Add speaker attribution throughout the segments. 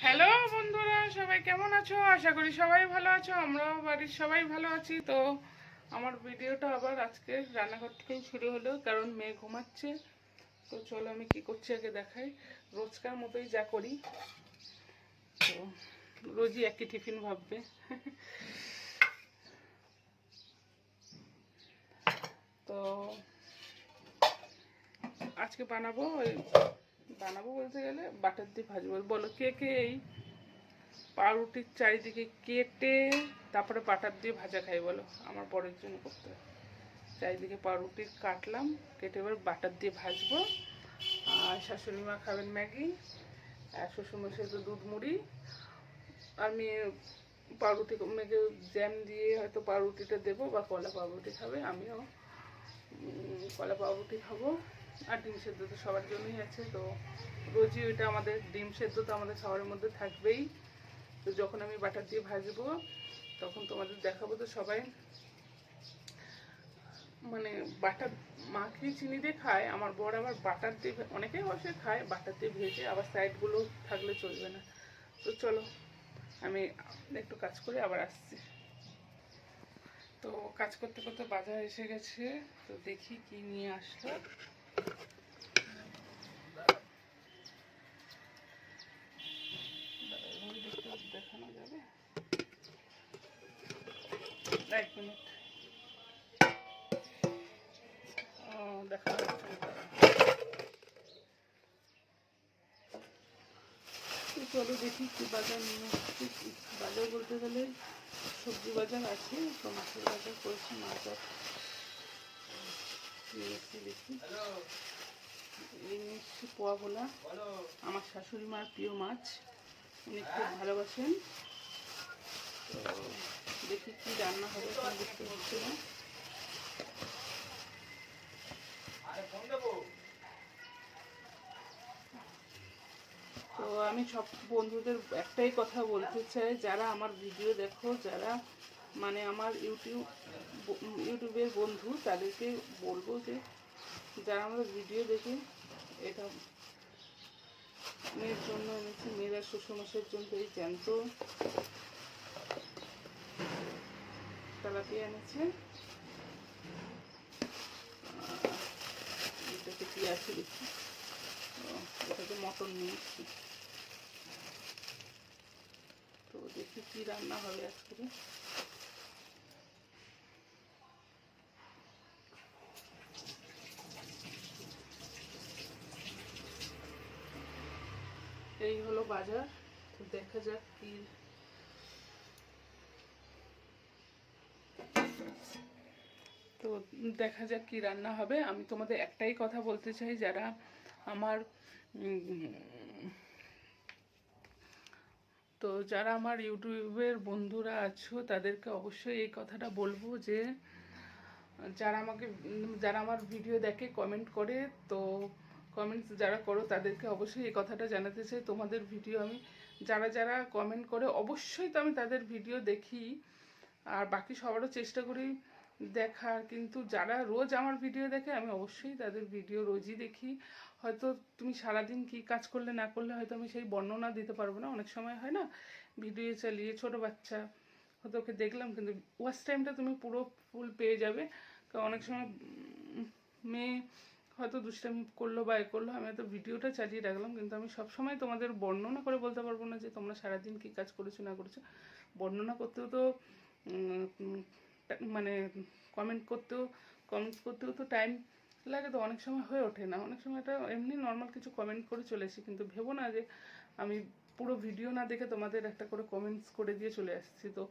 Speaker 1: Hello বন্ধুরা, সবাই কেমন আছো? আশা করি সবাই ভালো আছো, আমরাও বাড়ির সবাই ভালো আছি। তো আমার ভিডিওটা আবার আজকে রান্নাঘর থেকেই শুরু হলো, কারণ মেয়ে ঘুমাচ্ছে। তো চলো আমি কি করছি আগে দেখাই। রোজকার মতোই যা করি, তো রোজই একই টিফিন ভাববে। তো আজকে বানাবো ওই বানাবো বলতে গেলে, বাটার দিয়ে ভাজবো। বলো, কে কে এই পাউরুটির চারিদিকে কেটে তারপরে বাটার দিয়ে ভাজা খাই বলো? আমার বরের জন্য করতে হয়। চারিদিকে পাউরুটি কাটলাম, কেটে এবার বাটার দিয়ে ভাজবো। আর শাশুড়ি মা খাবেন ম্যাগি, আর শ্বশুরমশাই তো দুধ মুড়ি। আমি পাউরুটি মেঘে জ্যাম দিয়ে হয়তো পাউরুটিটা দেবো বা কলা পাউরুটি খাবে, আমিও কলা পাউরুটি খাব। আর ডিম সেদ্ধ তো সবার জন্যই আছে, তো রোজই ওইটা আমাদের, ডিম সেদ্ধ তো আমাদের খাবারের মধ্যে থাকবেই। তো যখন আমি বাটার দিয়ে ভাজবো, তখন তোমাদের দেখাবো তো সবাই। মানে বাটার মাখিয়ে চিনি দিয়ে খায়, আমার বর আবার বাটার দিয়ে অনেকেই অবশ্যই খায়, বাটার দিয়ে ভেজে আবার সাইডগুলো থাকলে চলবে না। তো চলো, আমি একটু কাজ করে আবার আসছি। তো কাজ করতে করতে বাজার এসে গেছে, তো দেখি কি নিয়ে আসলো এক মিনিট দেখা চলো দেখি কি বাজার নিয়ে আসছি। বাজার বলতে গেলে সবজি বাজার আছে তো মাছের বাজার করেছি মাছ নিয়ে দেখি পোয়া ভোলা আমার শাশুড়ি মার প্রিয় মাছ। উনি খুব ভালোবাসেন। তো দেখি কি রান্না হবে বুঝতে পারছি না। তো আমি সব বন্ধুদের একটাই কথা বলতে চাই, যারা আমার ভিডিও দেখো, যারা মানে আমার ইউটিউব ইউটিউবের বন্ধু, তাদেরকে বলব যে যারা আমরা ভিডিও দেখে, এটা মেয়ের জন্য এনেছি, মেয়েরা শ্বশুরমশাইয়ের জন্য এই জ্যান্ত তেলাপিয়া এনেছে। এটাতে কি আছে দেখি। এটাতে মটন নিয়ে এসছি তো দেখি কি রান্না হবে আজকে এই হলো বাজার, তো দেখা যাক কি তো দেখা যাক কি রান্না হবে। আমি তোমাদের একটাই কথা বলতে চাই, যারা আমার তো যারা আমার ইউটিউবের বন্ধুরা আছো, তাদেরকে অবশ্যই এই কথাটা বলব যে, যারা আমাকে, যারা আমার ভিডিও দেখে কমেন্ট করে, তো কমেন্টস যারা করো, তাদেরকে অবশ্যই এই কথাটা জানাতে চাই। তোমাদের ভিডিও আমি, যারা যারা কমেন্ট করে, অবশ্যই তো আমি তাদের ভিডিও দেখি। আর বাকি সবারও চেষ্টা করি দেখার। কিন্তু যারা রোজ আমার ভিডিও দেখে, আমি অবশ্যই তাদের ভিডিও রোজই দেখি। হয়তো তুমি সারাদিন কি কাজ করলে, না করলে, হয়তো আমি সেই বর্ণনা দিতে পারব না। অনেক সময় হয় না ভিডিও চালিয়ে ছোট বাচ্চা, হয়তো ওকে দেখলাম, কিন্তু ওয়াচ টাইমটা তুমি পুরো ফুল পেয়ে যাবে। কারণ অনেক সময় মেয়ে হয়তো দুষ্টামি করল বা এ করল, আমি হয়তো ভিডিওটা চালিয়ে রাখলাম, কিন্তু আমি সবসময় তোমাদের বর্ণনা করে বলতে পারব না যে তোমরা সারাদিন কী কাজ করেছ, না করেছ। বর্ণনা করতেও তো মানে কমেন্ট করতেও কমেন্ট করতেও তো টাইম লাগে তো, অনেক সময় হয়ে ওঠে না। অনেক সময় এটা এমনি নর্মাল কিছু কমেন্ট করে চলেছি কিন্তু ভেবো না যে আমি পুরো ভিডিও না দেখে তোমাদের একটা করে কমেন্টস করে দিয়ে চলে আসছি। তো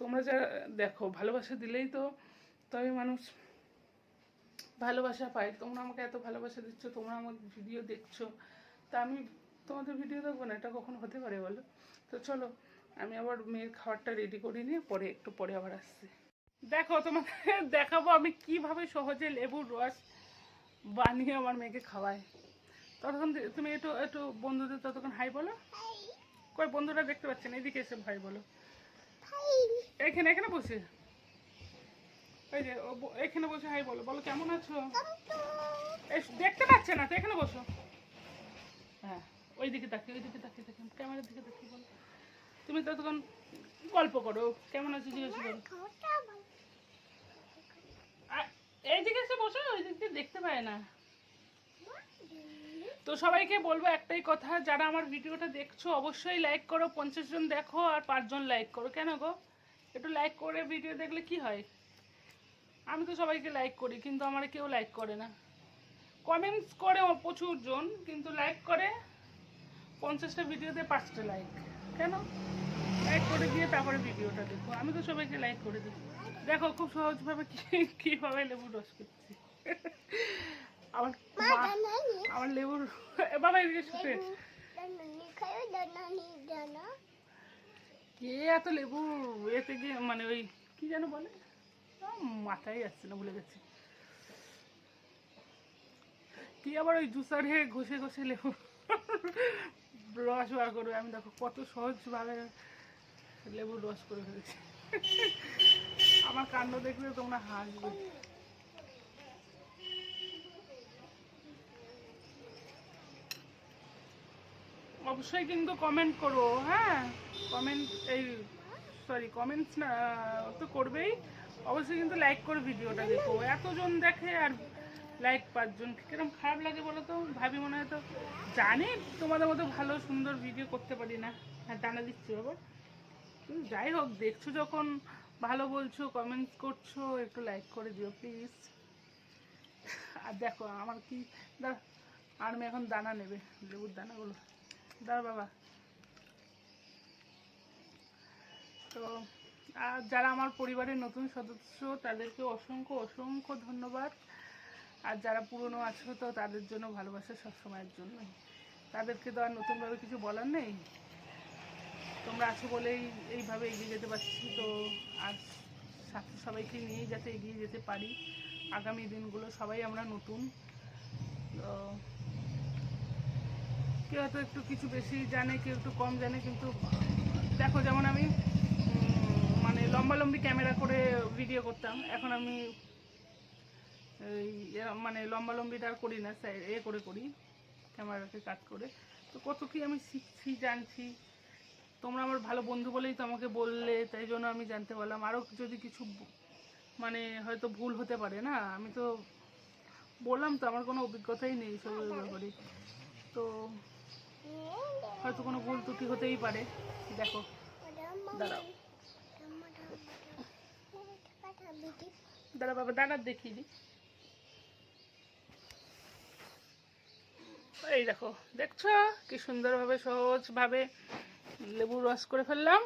Speaker 1: তোমরা যারা, দেখো, ভালোবাসা দিলেই তো তবে মানুষ ভালোবাসা পায়। তোমরা আমাকে এত ভালোবাসা দিচ্ছ তোমরা আমার ভিডিও দেখছ। তা আমি তোমাদের ভিডিও দেখব না এটা কখনো হতে পারে বলো? তো চলো আমি আবার মেয়ের খাবারটা রেডি করে নিয়ে পরে একটু পরে আবার আসছি। দেখো তোমাকে দেখাবো আমি কীভাবে সহজে লেবুর রস বানিয়ে আমার মেয়েকে খাওয়াই। ততক্ষণ তুমি একটু একটু বন্ধুদের ততক্ষণ হাই বলো। কই বন্ধুরা দেখতে পাচ্ছেন এদিকে এসে ভাই বলো। এখানে এখানে বসে। এই যে এখানে বসে হাই বলো। বলো কেমন আছো? দেখতে পাচ্ছে না তো এখানে বসো। হ্যাঁ ওই দিকে তাকিয়ে ওই দিকে তাকিয়ে তাকিয়ে ক্যামেরার দিকে তাকিয়ে বলো। তুমি তো তখন গল্প করো কেমন আছো জিজ্ঞেস করো। আর এই দিকে এসে বসো ওই দিক দিয়ে দেখতে পায় না। তো সবাইকে বলব একটাই কথা যারা আমার ভিডিওটা দেখছ অবশ্যই লাইক করো পঞ্চাশ জন দেখো আর পাঁচজন লাইক করো। কেন গো? একটু লাইক করে ভিডিও দেখলে কি হয়? আমি তো সবাইকে লাইক করি কিন্তু আমার কেউ লাইক করে না। কমেন্টস করে প্রচুর জন কিন্তু লাইক করে পঞ্চাশটা ভিডিওতে পাঁচটা লাইক কেন? লাইক করে দিয়ে তারপরে ভিডিওটা দেখো। আমি তো সবাইকে লাইক করে দিই। দেখো খুব সহজভাবে কি- কীভাবে লেবু রস করছি আমার আমার লেবুর বাবা এদিকে শুতে কে এত লেবু? এতে গিয়ে মানে ওই কি যেন বলে? মাথায় আসছে না, ভুলে গেছি। কি আবার ওই জুসারে ঘষে ঘষে লেবু? রস বার করবে আমি দেখো কত সহজভাবে লেবুর রস করে ফেলেছি। আমার কাণ্ড দেখলে তোমরা হাসবে। অবশ্যই কিন্তু কমেন্ট করো হ্যাঁ? কমেন্ট এই সরি কমেন্টস না, তো করবেই। অবশ্যই কিন্তু লাইক করে ভিডিওটা দেখো। এতজন দেখে আর লাইক পাঁচজন কীরকম খারাপ লাগে বলো তো? ভাবি মনে হয় তো জানি, তোমাদের মতো ভালো, সুন্দর ভিডিও করতে পারি না। হ্যাঁ জানা দিচ্ছি কিন্তু যাই হোক, দেখছ যখন, ভালো বলছো কমেন্টস করছ, একটু লাইক করে দিও প্লিজ আর দেখো, আমার কি, দাঁড়া আর এখন দানা নেবে, লেবুর দানাগুলো। দাঁড়া বাবা। তো আর যারা আমার পরিবারের নতুন সদস্য, তাদেরকে অসংখ্য অসংখ্য ধন্যবাদ। আর যারা পুরনো আছো, তো তাদের জন্য ভালোবাসা সবসময়ের জন্য তাদেরকে তো আর নতুনভাবে কিছু বলার নেই। তোমরা আছো বলেই এইভাবে এগিয়ে যেতে পারছি। তো আর সাথে সবাইকে নিয়ে যাতে এগিয়ে যেতে পারি। আগামী দিনগুলো সবাই আমরা নতুন। তো কেউ হয়তো একটু কিছু বেশি জানে, কেউ একটু কম জানে, কিন্তু দেখো যেমন আমি উম, মানে লম্বা লম্বি ক্যামেরা করে ভিডিও করতাম। এখন আমি মানে লম্বা লম্বিটা আর করি না এ করে করি ক্যামেরাকে কাট করে। তো কত কি আমি শিখছি জানছি। তোমরা আমার ভালো বন্ধু বলেই তো আমাকে বললে তাই জন্য আমি জানতে পারলাম। আরও যদি কিছু মানে হয়তো ভুল হতে পারে না আমি তো বললাম তো আমার কোনো অভিজ্ঞতাই নেই সবের ব্যাপারে। তো হয়তো কোনো ভুল ত্রুটি হতেই পারে। দেখো দাঁড়াও। দাঁড়া বাবা দাঁড়া দেখিয়ে দিই। এই দেখো দেখছ? কি সুন্দরভাবে সহজভাবে লেবুর রস করে ফেললাম।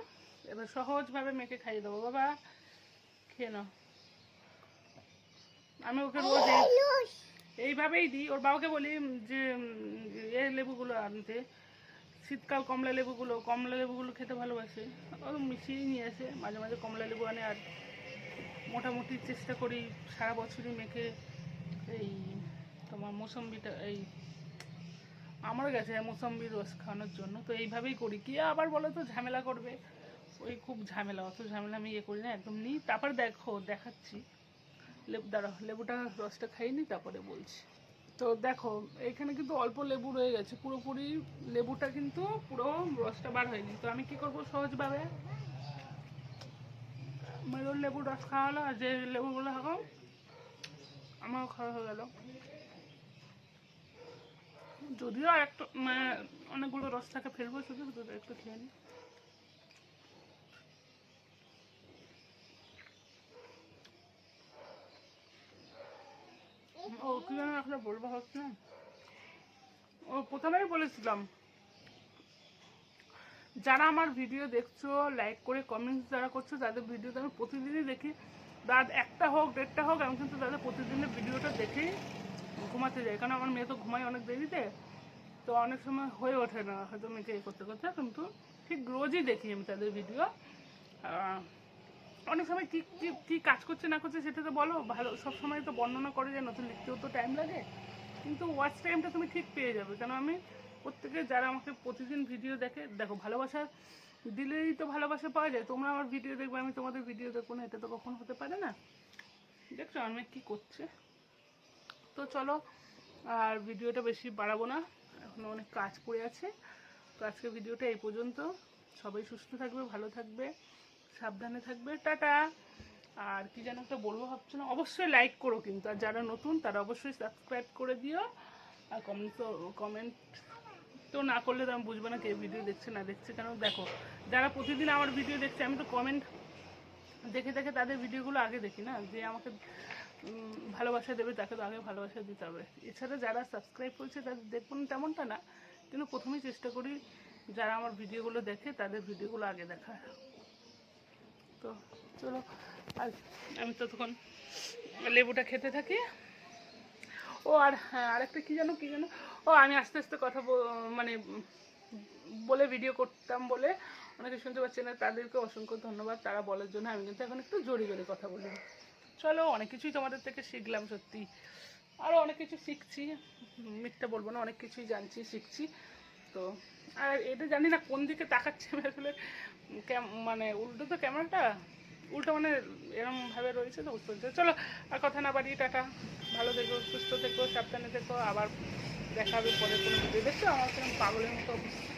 Speaker 1: এবার সহজভাবে মেখে খাইয়ে দেবো। বাবা খেয়ে নাও। আমি ওকে রোজ এইভাবেই দিই। ওর বাবাকে বলি যে এ লেবুগুলো আনতে। শীতকাল কমলা লেবুগুলো কমলা লেবুগুলো খেতে ভালোবাসে। ও মিশিয়েই নিয়ে আসে মাঝে মাঝে কমলা লেবু আনে আর মোটামুটি চেষ্টা করি সারা বছরই মেখে এই তোমার মৌসম্বিটা, এই আমার গেছে মৌসম্বির রস খাওয়ানোর জন্য। তো এইভাবেই করি। কি আবার বলো তো ঝামেলা করবে? ওই খুব ঝামেলা, অত ঝামেলা আমি ইয়ে করি না, একদম নিই। তারপর দেখো, দেখাচ্ছি। লেবু, দাঁড়াও, লেবুটা, রসটা খাইনি তারপরে বলছি। তো দেখো, এখানে কিন্তু অল্প লেবু রয়ে গেছে। পুরোপুরি লেবুটা কিন্তু পুরো রসটা বার হয়নি। তো আমি কি করব সহজভাবে? লেবুর রস খাওয়া হলো আর যে লেবুগুলো খাব আমারও খাওয়া হয়ে গেল। যদিও একটু মানে অনেকগুলো রস থাকে ফেলব শুধু দুটো একটু খেয়ে নিই ও কি যেন একটা বলব হচ্ছে না ও প্রথমেই বলেছিলাম। যারা আমার ভিডিও দেখছ লাইক করে কমেন্টস যারা করছ, তাদের ভিডিওতে আমি প্রতিদিনই দেখি। রাত একটা হোক, দেড়টা হোক, আমি কিন্তু তাদের প্রতিদিনের ভিডিওটা দেখেই ঘুমাতে যাই। কারণ আমার মেয়ে তো ঘুমায় অনেক দেরিতে, তো অনেক সময় হয়ে ওঠে না। হয়তো মেয়েকে এ করতে করতে, কিন্তু ঠিক রোজই দেখি আমি তাদের ভিডিও অনেক সময় কী কী কী কাজ করছে না করছে সেটা তো বলো। ভালো, সব সময় তো বর্ণনা করে যে নতুন লিখতেও তো টাইম লাগে। কিন্তু ওয়াচ টাইমটা তুমি ঠিক পেয়ে যাবে। কেন আমি প্রত্যেকে যারা আমাকে প্রতিদিন ভিডিও দেখে, দেখো, ভালোবাসা দিলেই তো ভালোবাসা পাওয়া যায়। তোমরা আমার ভিডিও দেখবে, আমি তোমাদের ভিডিও দেখব না, এটা তো কখনো হতে পারে না। দেখছ, আমি কি করছে? তো চলো, আর ভিডিওটা বেশি বাড়াবো না। এখনও অনেক কাজ পড়ে আছে। তো আজকে ভিডিওটা এই পর্যন্ত। সবাই সুস্থ থাকবে, ভালো থাকবে, সাবধানে থাকবে। টাটা! আর কি যেন একটা বলব ভাবছ না অবশ্যই লাইক করো কিন্তু। আর যারা নতুন, তারা অবশ্যই সাবস্ক্রাইব করে দিও। আর কমেন্ট কমেন্ট তো না করলে তো আমি বুঝব না কে ভিডিও দেখছে, না দেখছে। কেন? দেখো, যারা প্রতিদিন আমার ভিডিও দেখছে, আমি তো কমেন্ট দেখে দেখে তাদের ভিডিওগুলো আগে দেখি না? যে আমাকে ভালোবাসা দেবে, তাকে তো আগে ভালোবাসা দিতে হবে। এছাড়া যারা সাবস্ক্রাইব করছে, তাদের দেখুন তেমনটা না, কিন্তু প্রথমেই চেষ্টা করি যারা আমার ভিডিওগুলো দেখে, তাদের ভিডিওগুলো আগে দেখা তো চলো আর আমি ততক্ষণ লেবুটা খেতে থাকি। ও, আর হ্যাঁ আরেকটা কী জানো কী জানো? ও, আমি আস্তে আস্তে কথা মানে বলে ভিডিও করতাম বলে অনেকে শুনতে পাচ্ছে না, তাদেরকে অসংখ্য ধন্যবাদ, তারা বলার জন্য আমি কিন্তু এখন একটু জোরে জোরে কথা বলি। চলো, অনেক কিছুই তোমাদের থেকে শিখলাম সত্যি। আরও অনেক কিছু শিখছি, মিথ্যা বলব না, অনেক কিছুই জানছি, শিখছি। তো, আর এটা জানি না কোন দিকে তাকাচ্ছে আসলে মানে উল্টো তো ক্যামেরাটা, উল্টো মানে এরমভাবে রয়েছে তো বুঝতে চলো, আর কথা না বাড়িয়ে, টাটা। ভালো থেকো, সুস্থ থেকো, সাবধানে থেকো, আবার দেখা হবে পরে কোনো দেখছ আমার কোনো পাগলের মতো অবস্থা।